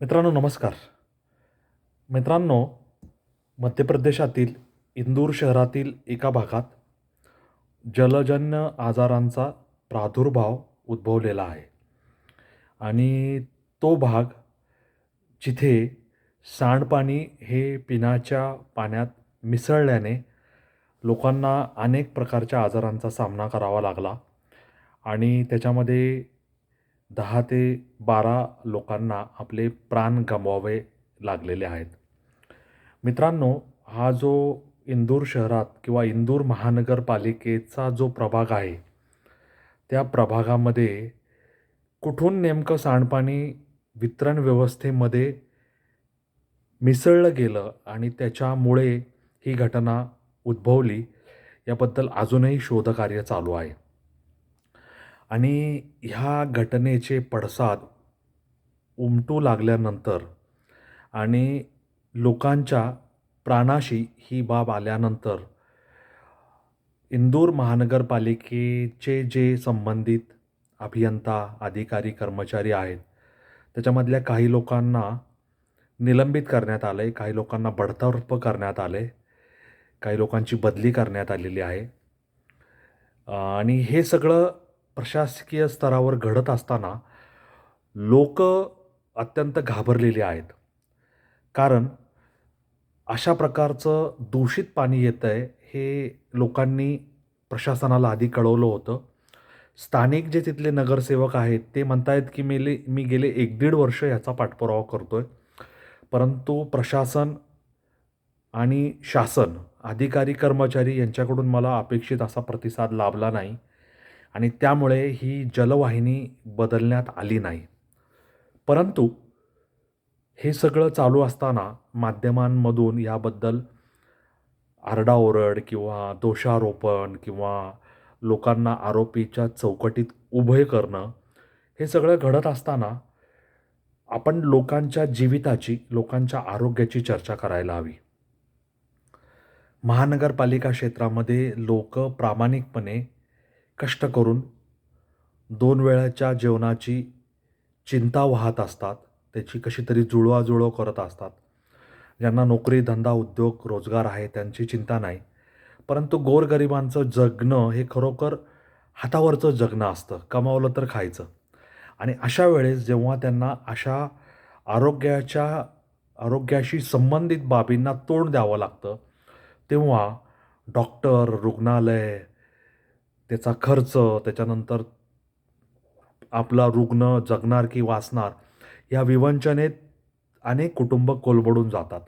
मित्रांनो नमस्कार. मित्रांनो मध्य प्रदेशातील इंदूर शहरातील एका भागात जलजन्य आजारांचा प्रादुर्भाव उद्भवलेला आहे. आणि तो भाग जिथे सांडपाणी हे पिण्याच्या पाण्यात मिसळल्याने लोकांना अनेक प्रकारच्या आजारांचा सामना करावा लागला आणि त्याच्यामध्ये दहा ते बारा लोकांना आपले प्राण गमवावे लागलेले आहेत. मित्रांनो हा जो इंदूर शहरात किंवा इंदूर महानगरपालिकेचा जो प्रभाग आहे त्या प्रभागामध्ये कुठून नेमकं सांडपाणी वितरण व्यवस्थेमध्ये मिसळलं गेलं आणि त्याच्यामुळे ही घटना उद्भवली याबद्दल अजूनही शोधकार्य चालू आहे. आणि ह्या घटनेचे पडसाद उमटू लागल्यानंतर आणि लोकांच्या प्राणाशी ही बाब आल्यानंतर इंदूर महानगरपालिकेचे जे संबंधित अभियंता अधिकारी कर्मचारी आहेत त्याच्यामधल्या काही लोकांना निलंबित करण्यात आलं आहे काही लोकांना बडतर्फ करण्यात आलं आहे काही लोकांची बदली करण्यात आलेली आहे. आणि हे सगळं प्रशासकीय स्तरावर घडत असताना लोक अत्यंत घाबरलेले आहेत. कारण अशा प्रकारचं दूषित पाणी येतं आहे हे लोकांनी प्रशासनाला आधी कळवलं होतं. स्थानिक जे तिथले नगरसेवक आहेत ते म्हणतायत की मेले मी गेले एक दीड वर्ष याचा पाठपुरावा करतो आहे परंतु प्रशासन आणि शासन अधिकारी कर्मचारी यांच्याकडून मला अपेक्षित असा प्रतिसाद लाभला नाही. आणि त्यामुळे ही जलवाहिनी बदलण्यात आली नाही. परंतु हे सगळं चालू असताना माध्यमांमधून याबद्दल आरडाओरड किंवा दोषारोपण किंवा लोकांना आरोपीच्या चौकटीत उभे करणं हे सगळं घडत असताना आपण लोकांच्या जीविताची लोकांच्या आरोग्याची चर्चा करायला हवी. महानगरपालिका क्षेत्रामध्ये लोक प्रामाणिकपणे कष्ट करून दोन वेळाच्या जेवणाची चिंता वाहत असतात त्याची कशी तरी जुळवाजुळव करत असतात. ज्यांना नोकरी धंदा उद्योग रोजगार आहे त्यांची चिंता नाही. परंतु गोरगरिबांचं जगणं हे खरोखर हातावरचं जगणं असतं कमावलं तर खायचं. आणि अशा वेळेस जेव्हा त्यांना अशा आरोग्याच्या आरोग्याशी संबंधित बाबींना तोंड द्यावं लागतं तेव्हा डॉक्टर रुग्णालय त्याचा खर्च त्याच्यानंतर आपला रुग्ण जगणार की वाचणार या विवंचनेत अनेक कुटुंब कोलबडून जातात.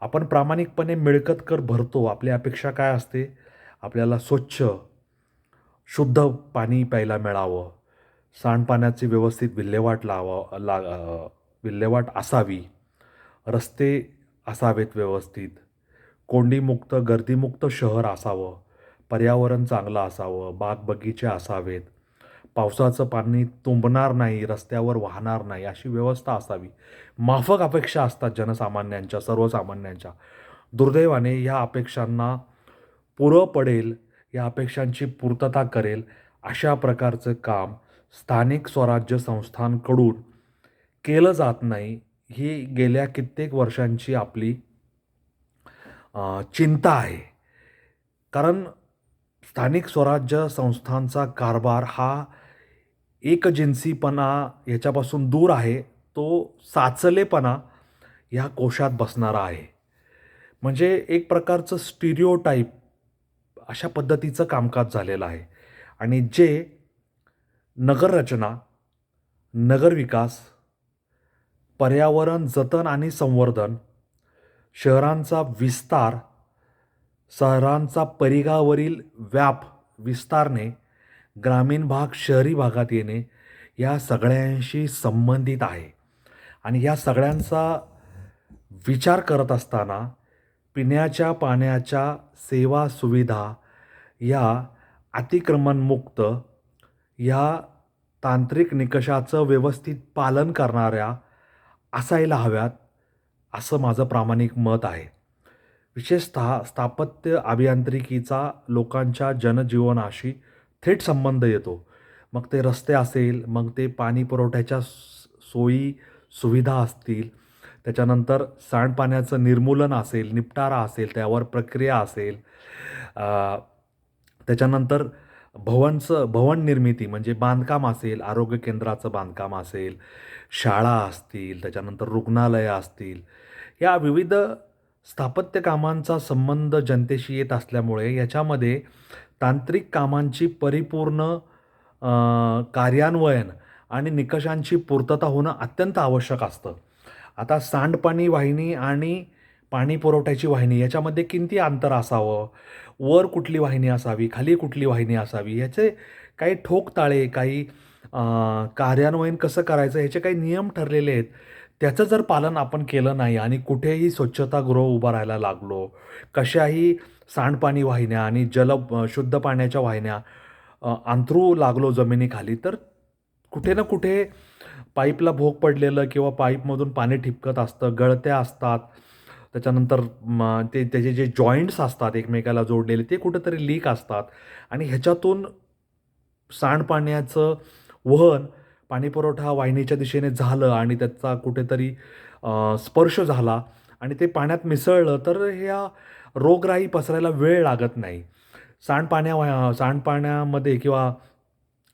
आपण प्रामाणिकपणे मिळकत कर भरतो. आपली अपेक्षा काय असते? आपल्याला स्वच्छ शुद्ध पाणी प्यायला मिळावं. सांडपाण्याची व्यवस्थित विल्हेवाट लावावं ला विल्हेवाट असावी. रस्ते असावेत व्यवस्थित. कोंडीमुक्त गर्दीमुक्त शहर असावं. पर्यावरण चांगलं असावं बाग बगीचे असावेत. पावसाचं पाणी तुंबणार नाही रस्त्यावर वाहणार नाही अशी व्यवस्था असावी. माफक अपेक्षा असतात जनसामान्यांच्या सर्वसामान्यांच्या. दुर्दैवाने या अपेक्षांना पुरं पडेल या अपेक्षांची पूर्तता करेल अशा प्रकारचं काम स्थानिक स्वराज्य संस्थांकडून केलं जात नाही. ही गेल्या कित्येक वर्षांची आपली चिंता आहे. कारण स्थानिक स्वराज्य संस्थांचा कारभार हा एकजिन्सीपणा याच्यापासून दूर आहे तो साचलेपणा ह्या कोशात बसणारा आहे. म्हणजे एक प्रकारचं स्टिरिओटाईप अशा पद्धतीचं कामकाज झालेलं आहे. आणि जे नगररचना नगरविकास पर्यावरण जतन आणि संवर्धन शहरांचा विस्तार शहरांचा परिघावरील व्याप विस्तारणे ग्रामीण भाग शहरी भागात येणे या सगळ्यांशी संबंधित आहे. आणि या सगळ्यांचा विचार करत असताना पिण्याच्या पाण्याच्या सेवा सुविधा या अतिक्रमणमुक्त या तांत्रिक निकषाचं व्यवस्थित पालन करणाऱ्या असायला हव्यात असं माझं प्रामाणिक मत आहे. विशेषतः स्थापत्य अभियांत्रिकीचा लोकांच्या जनजीवनाशी थेट संबंध येतो. मग ते रस्ते असेल मग ते पाणी पुरवठ्याच्या सोयी सुविधा असतील त्याच्यानंतर सांडपाण्याचं निर्मूलन असेल निपटारा असेल त्यावर प्रक्रिया असेल त्याच्यानंतर भवनचं भवन निर्मिती म्हणजे बांधकाम असेल आरोग्य केंद्राचं बांधकाम असेल शाळा असतील त्याच्यानंतर रुग्णालयं असतील या विविध स्थापत्य कामांचा संबंध जनतेशी येत असल्यामुळे याच्यामध्ये तांत्रिक कामांची परिपूर्ण कार्यान्वयन आणि निकषांची पूर्तता होणं अत्यंत आवश्यक असतं. आता सांडपाणी वाहिनी आणि पाणी पुरवठ्याची वाहिनी याच्यामध्ये किती अंतर असावं वर कुठली वाहिनी असावी खाली कुठली वाहिनी असावी याचे काही ठोकताळे काही कार्यान्वयन कसं करायचं ह्याचे काही नियम ठरलेले आहेत. त्याचं जर पालन आपण केलं नाही आणि कुठेही स्वच्छतागृह उभा राहायला लागलो कशाही सांडपाणी वाहिन्या आणि जल शुद्ध पाण्याच्या वाहिन्या अंथरू लागलो जमिनीखाली तर कुठे ना कुठे पाईपला भोग पडलेलं किंवा पाईपमधून पाणी ठिपकत असतं गळत्या असतात. त्याच्यानंतर ते त्याचे जे जॉईंट्स असतात एकमेकाला जोडलेले ते कुठेतरी लीक असतात. आणि ह्याच्यातून सांडपाण्याचं वहन पाणीपुरवठा वाहिनीच्या दिशेने झालं आणि त्याचा कुठेतरी स्पर्श झाला आणि ते पाण्यात मिसळलं तर ह्या रोगराई पसरायला वेळ लागत नाही. सांडपाण्या सांडपाण्यामध्ये किंवा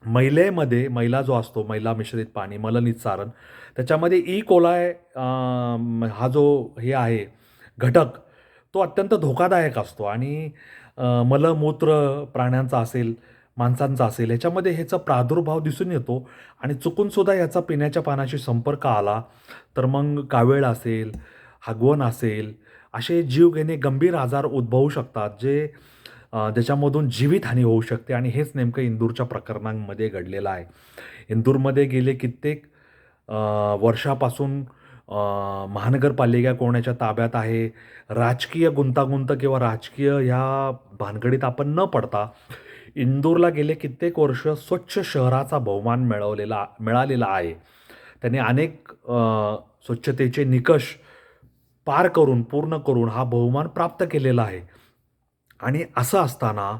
मैलेमध्ये मैला जो असतो मैला मिश्रित पाणी मलनिस्सारण त्याच्यामध्ये ई. कोलाय हा जो हे आहे घटक तो अत्यंत धोकादायक असतो. आणि मलमूत्र प्राण्यांचा असेल माणसांचा असेल. ह्याच्यामध्ये ह्याचा प्रादुर्भाव दिसून येतो आणि चुकूनसुद्धा याचा पिण्याच्या पाण्याशी संपर्क आला तर मग कावेळ असेल हगवण असेल असे जीवघेणे गंभीर आजार उद्भवू शकतात जे ज्याच्यामधून जीवितहानी होऊ शकते आणि हेच नेमकं इंदूरच्या प्रकरणांमध्ये घडलेलं आहे. इंदूरमध्ये गेले कित्येक वर्षापासून महानगरपालिका कोणाच्या ताब्यात आहे? राजकीय गुंतागुंत किंवा राजकीय ह्या भानगडीत आपण न पडता इंदूरला गेले कित्येक वर्ष स्वच्छ शहराचा बहुमान मिळवलेला मिळालेला आहे. त्यांनी अनेक स्वच्छतेचे निकष पार करून पूर्ण करून हा बहुमान प्राप्त केलेला आहे. आणि असं असताना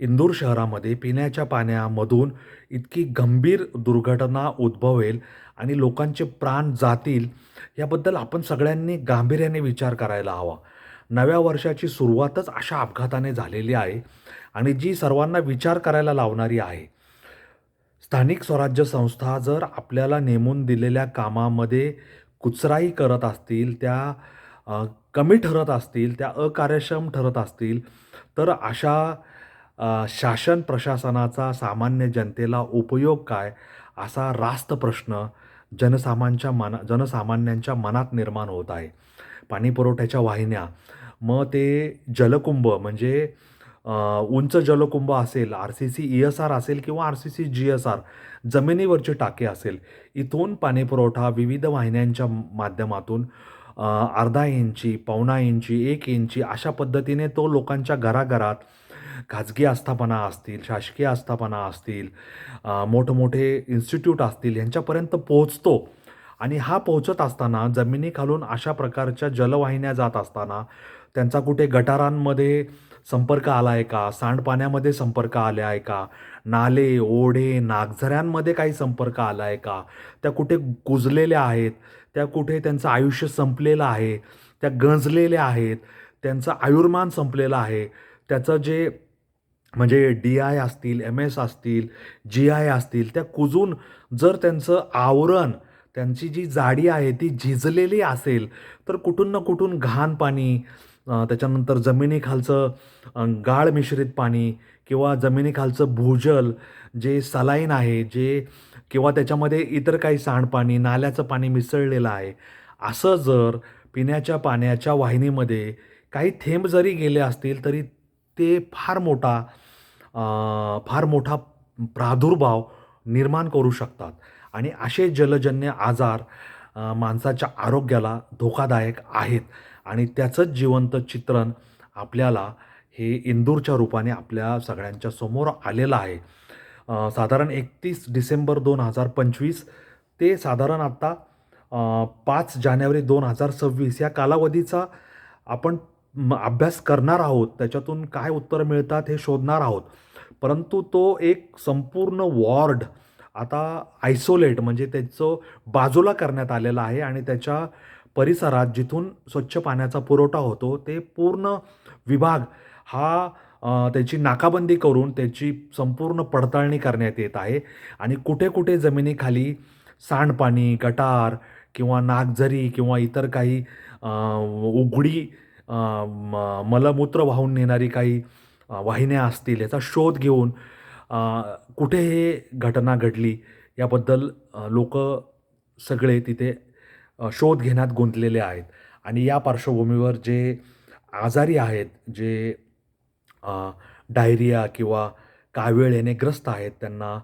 इंदूर शहरामध्ये पिण्याच्या पाण्यामधून इतकी गंभीर दुर्घटना उद्भवेल आणि लोकांचे प्राण जातील याबद्दल आपण सगळ्यांनी गांभीर्याने विचार करायला हवा. नव्या वर्षाची सुरुवातच अशा अपघाताने झालेली आहे आणि जी सर्वांना विचार करायला लावणारी आहे. स्थानिक स्वराज्य संस्था जर आपल्याला नेमून दिलेल्या कामामध्ये कुचराई करत असतील त्या कमी ठरत असतील त्या अकार्यक्षम ठरत असतील तर अशा शासन प्रशासनाचा सामान्य जनतेला उपयोग काय असा रास्त प्रश्न जनसामान्यांच्या मना जनसामान्यांच्या मनात निर्माण होत आहे. पाणी पुरवठ्याच्या वाहिन्या मग ते जलकुंभ म्हणजे उंच जलकुंभ असेल R C C E S R असेल किंवा R C C G S R जमिनीवरची टाके असेल इथून पाणी पुरवठा विविध वाहिन्यांच्या माध्यमातून अर्धा इंची पावणा इंची एक इंची अशा पद्धतीने तो लोकांच्या घराघरात खाजगी आस्थापना असतील शासकीय आस्थापना असतील मोठमोठे इन्स्टिट्यूट असतील यांच्यापर्यंत पोहोचतो. आणि हा पोहोचत असताना जमिनीखालून अशा प्रकारच्या जलवाहिन्या जात असताना त्यांचा कुठे गटारांमध्ये संपर्क आला आहे का? सांडपाण्यामध्ये संपर्क आले आहे का? नाले ओढे नागझऱ्यांमध्ये काही संपर्क आला आहे का? त्या कुठे कुजलेल्या आहेत? त्या कुठे त्यांचं आयुष्य संपलेलं आहे? त्या गंजलेल्या आहेत? त्यांचं आयुर्मान संपलेलं आहे? त्याचं जे म्हणजे डी आय असतील एम एस असतील जी आय असतील त्या कुजून जर त्यांचं आवरण त्यांची जी जाडी आहे ती झिजलेली असेल तर कुठून ना कुठून घाण पाणी त्याच्यानंतर जमिनीखालचं गाळ मिश्रित पाणी किंवा जमिनीखालचं भूजल जे सलाईन आहे जे किंवा त्याच्यामध्ये इतर काही सांडपाणी नाल्याचं पाणी मिसळलेलं आहे असं जर पिण्याच्या पाण्याच्या वाहिनीमध्ये काही थेंब जरी गेले असतील तरी ते फार मोठा फार मोठा प्रादुर्भाव निर्माण करू शकतात. आणि असे जलजन्य आजार माणसाच्या आरोग्याला धोकादायक आहेत. आणि त्याचंच जिवंत चित्रण आपल्याला हे इंदूरच्या रूपाने आपल्या सगळ्यांच्या समोर आलेलं आहे. साधारण एकतीस डिसेंबर दोन हजार पंचवीस ते साधारण आत्ता पाच जानेवारी दोन हजार सव्वीस या कालावधीचा आपण म, अभ्यास करणार आहोत. त्याच्यातून काय उत्तरं मिळतात हे शोधणार आहोत. परंतु तो एक संपूर्ण वॉर्ड आता आयसोलेट म्हणजे त्याचं बाजूला करण्यात आलेलं आहे आणि त्याच्या परिसरात जिथून स्वच्छ पाण्याचा पुरवठा होतो ते पूर्ण विभाग हा त्याची नाकाबंदी करून त्याची संपूर्ण पडताळणी करण्यात येत आहे. आणि कुठे कुठे जमिनीखाली सांडपाणी गटार किंवा नागझरी किंवा इतर काही उघडी म मलमूत्र वाहून नेणारी काही वाहिन्या असतील याचा शोध घेऊन कुठे हे घटना घडली याबद्दल लोक सगळे तिथे शोध घेण्यात गुंतलेले आहेत. आणि या पार्श्वभूमीवर जे आजारी आहेत जे डायरिया किंवा कावीळ येणे ग्रस्त आहेत त्यांना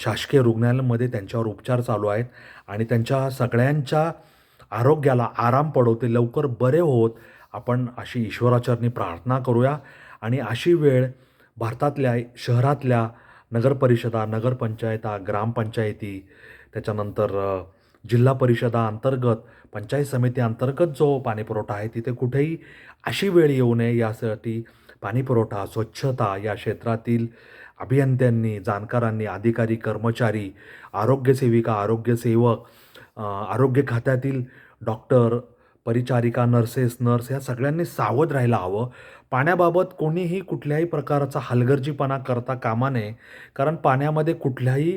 शासकीय रुग्णालयांमध्ये त्यांच्यावर उपचार चालू आहेत. आणि त्यांच्या सगळ्यांच्या आरोग्याला आराम पडवते लवकर बरे होत आपण अशी ईश्वराचरणी प्रार्थना करूया. आणि अशी वेळ भारतातल्या शहरातल्या नगरपरिषदा नगरपंचायता ग्रामपंचायती त्याच्यानंतर जिल्हा परिषदा अंतर्गत पंचायत समिती अंतर्गत जो पाणीपुरवठा आहे तिथे कुठेही अशी वेळ येऊ नये यासाठी पाणीपुरवठा स्वच्छता या क्षेत्रातील अभियंत्यांनी जाणकारांनी अधिकारी कर्मचारी आरोग्यसेविका आरोग्यसेवक आरोग्य खात्यातील डॉक्टर परिचारिका नर्सेस नर्स या सगळ्यांनी सावध राहायला हवं. पाण्याबाबत कोणीही कुठल्याही प्रकारचा हलगर्जीपणा करता कामा नये. कारण पाण्यामध्ये कुठल्याही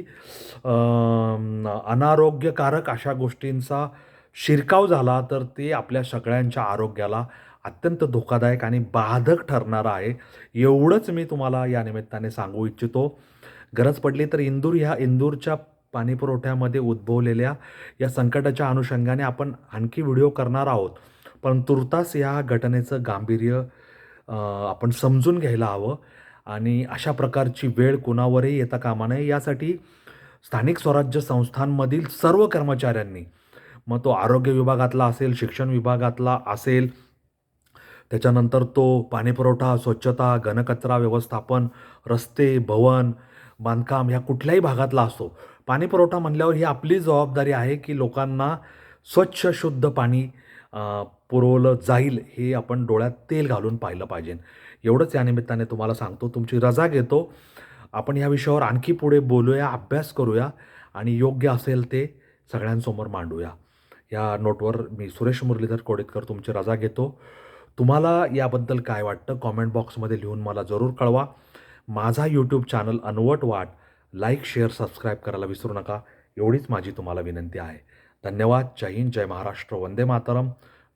अनारोग्यकारक अशा गोष्टींचा शिरकाव झाला तर ते आपल्या सगळ्यांच्या आरोग्याला अत्यंत धोकादायक आणि बाधक ठरणार आहे. एवढंच मी तुम्हाला या निमित्ताने सांगू इच्छितो. गरज पडली तर इंदूर ह्या इंदूरच्या पाणीपुरवठ्यामध्ये उद्भवलेल्या या संकटाच्या अनुषंगाने आपण आणखी व्हिडिओ करणार आहोत. पण तुर्तास या घटनेचं गांभीर्य आपण समजून घ्यायला हवं आणि अशा प्रकारची वेळ कुणावरही येता कामा नये. यासाठी स्थानिक स्वराज्य संस्थांमधील सर्व कर्मचाऱ्यांनी मग तो आरोग्य विभागातला असेल शिक्षण विभागातला असेल त्याच्यानंतर तो पाणीपुरवठा स्वच्छता घनकचरा व्यवस्थापन रस्ते भवन बांधकाम ह्या कुठल्याही भागातला असो पाणीपुरवठा म्हणल्यावर ही आपली जबाबदारी आहे की लोकांना स्वच्छ शुद्ध पाणी पुरवलं जाईल हे आपण डोळ्यात तेल घालून पाहिलं पाहिजे. एवढंच या निमित्ताने तुम्हाला सांगतो तुमची रजा घेतो. आपण या विषयावर आणखी पुढे बोलूया अभ्यास करूया आणि योग्य असेल ते सगळ्यांसमोर मांडूया. या नोटवर मी सुरेश मुरलीधर कोडेतकर तुमची रजा घेतो. तुम्हाला याबद्दल काय वाटतं? कॉमेंट बॉक्समध्ये लिहून मला जरूर कळवा. माझा यूट्यूब चॅनल अनवट वाट लाईक शेअर सबस्क्राईब करायला विसरू नका. एवढीच माझी तुम्हाला विनंती आहे. धन्यवाद. जय हिंद जय महाराष्ट्र. वंदे मातरम.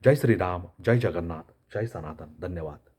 जय श्रीराम. जय जगन्नाथ. जय सनातन. धन्यवाद.